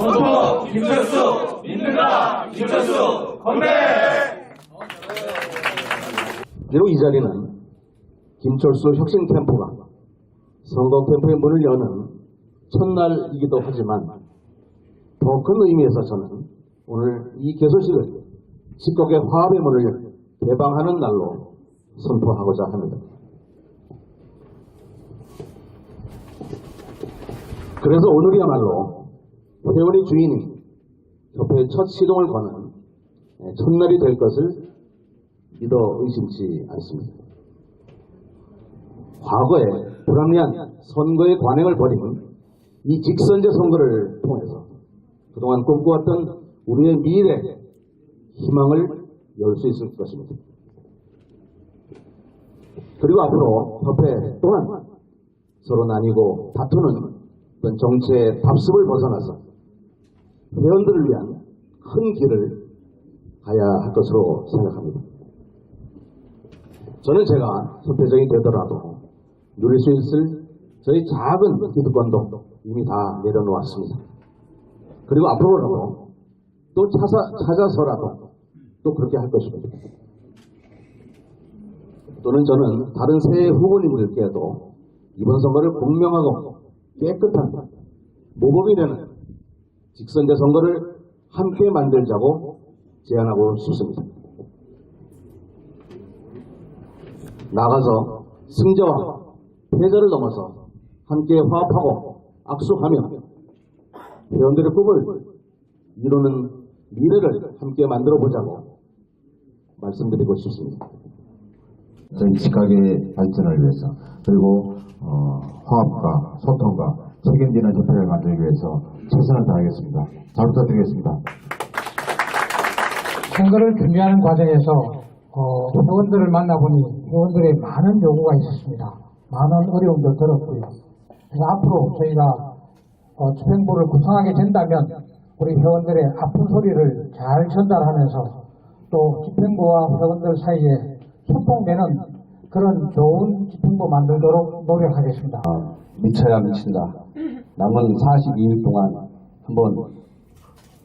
원톱 김철수 민주당 김철수 건배 비록 이 자리는 김철수 혁신 캠프가 선거 캠프의 문을 여는 첫날이기도 하지만 더 큰 의미에서 저는 오늘 이 개소식을 집kok의 화합의 문을 개방하는 날로 선포하고자 합니다. 그래서 오늘이야말로 회원의 주인이 협회의 첫 시동을 거는 첫날이 될 것을 믿어 의심치 않습니다. 과거에 불합리한 선거의 관행을 버리는 이 직선제 선거를 통해서 그동안 꿈꿔왔던 우리의 미래, 희망을 열 수 있을 것입니다. 그리고 앞으로 협회 또한 서로 나뉘고 다투는 어떤 정치의 답습을 벗어나서 회원들을 위한 큰 길을 가야 할 것으로 생각합니다. 저는 제가 협회장이 되더라도 누릴 수 있을 저희 작은 기득권도 이미 다 내려놓았습니다. 그리고 앞으로라도 또 찾아, 찾아서라도 또 그렇게 할 것입니다. 또는 저는 다른 새 후보님들께도 이번 선거를 공명하고 깨끗한 모범이 되는 직선제 선거를 함께 만들자고 제안하고 싶습니다. 나가서 승자와 패자를 넘어서 함께 화합하고 악수하며 회원들의 꿈을 이루는 미래를 함께 만들어 보자고 말씀드리고 싶습니다. 저희 직각의 발전을 위해서 그리고 어, 화합과 소통과 책임지는 협회를 만들기 위해서 최선을 다하겠습니다. 잘 부탁드리겠습니다. 선거를 준비하는 과정에서 어, 회원들을 만나보니 회원들의 많은 요구가 있었습니다. 많은 어려움도 들었고요. 그래서 앞으로 저희가 어, 집행부를 구성하게 된다면 우리 회원들의 아픈 소리를 잘 전달하면서 또 집행부와 회원들 사이에 소통되는 그런 좋은 집행부 만들도록 노력하겠습니다. 어, 미쳐야 미친다. 남은 42일 동안 한번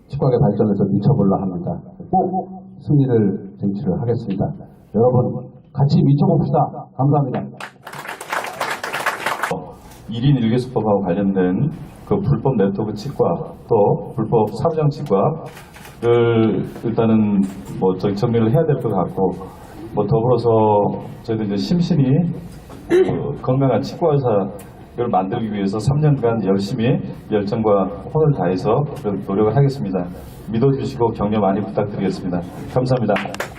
직각의 발전에서 미쳐보려 합니다. 꼭 승리를 쟁취를 하겠습니다. 여러분 같이 미쳐봅시다. 감사합니다. 1인 1개수법하고 관련된 그 불법 네트워크 치과 또 불법 사부장 치과를 일단은 뭐 저기 정리를 해야 될 것 같고 뭐 더불어서 저희도 이제 심신이 그 건강한 치과 의사를 만들기 위해서 3년간 열심히 열정과 혼을 다해서 그 노력을 하겠습니다. 믿어주시고 격려 많이 부탁드리겠습니다. 감사합니다.